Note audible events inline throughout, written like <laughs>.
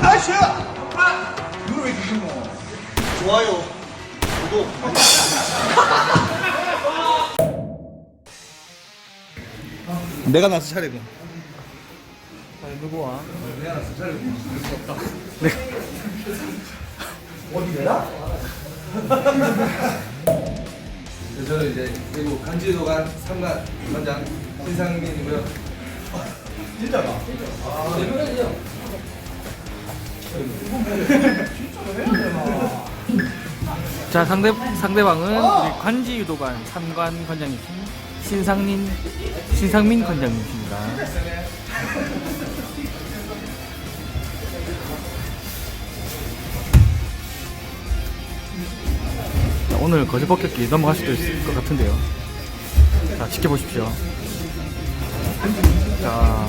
아시아! 아! 이걸 왜 주신 거? 좋아요. 구독. <laughs> 내가 나서 차리고. 누구와? 내가 나서 차리고. 네, 저는 <laughs> 이제 그리고 간지도간 삼관 관장 신상민이고요. 진짜가? 아, 네. 자 상대 상대방은 우리 관지 유도관 삼관 관장이신 신상민 신상민 관장님이십니다. 오늘 거짓 벗겼기 넘어갈 수도 있을 것 같은데요. 자 지켜보십시오. 자.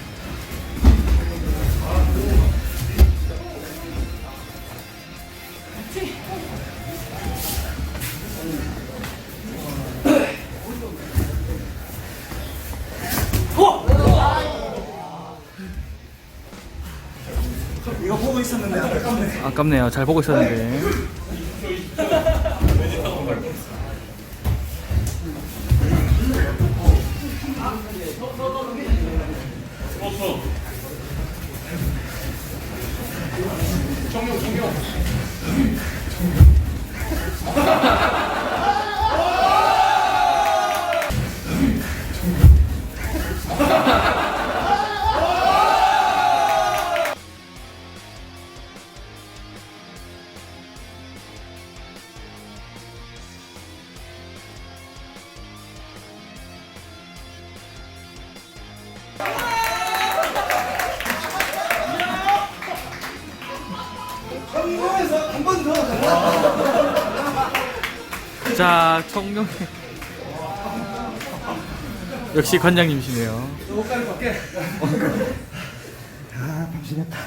거 보고 있었는데 안타깝네. 아깝네요. 잘 보고 있었는데. 한국에서 자, 청룡. <laughs> 역시 관장님이시네요. 옷가를 밖에. 아, 방심했다.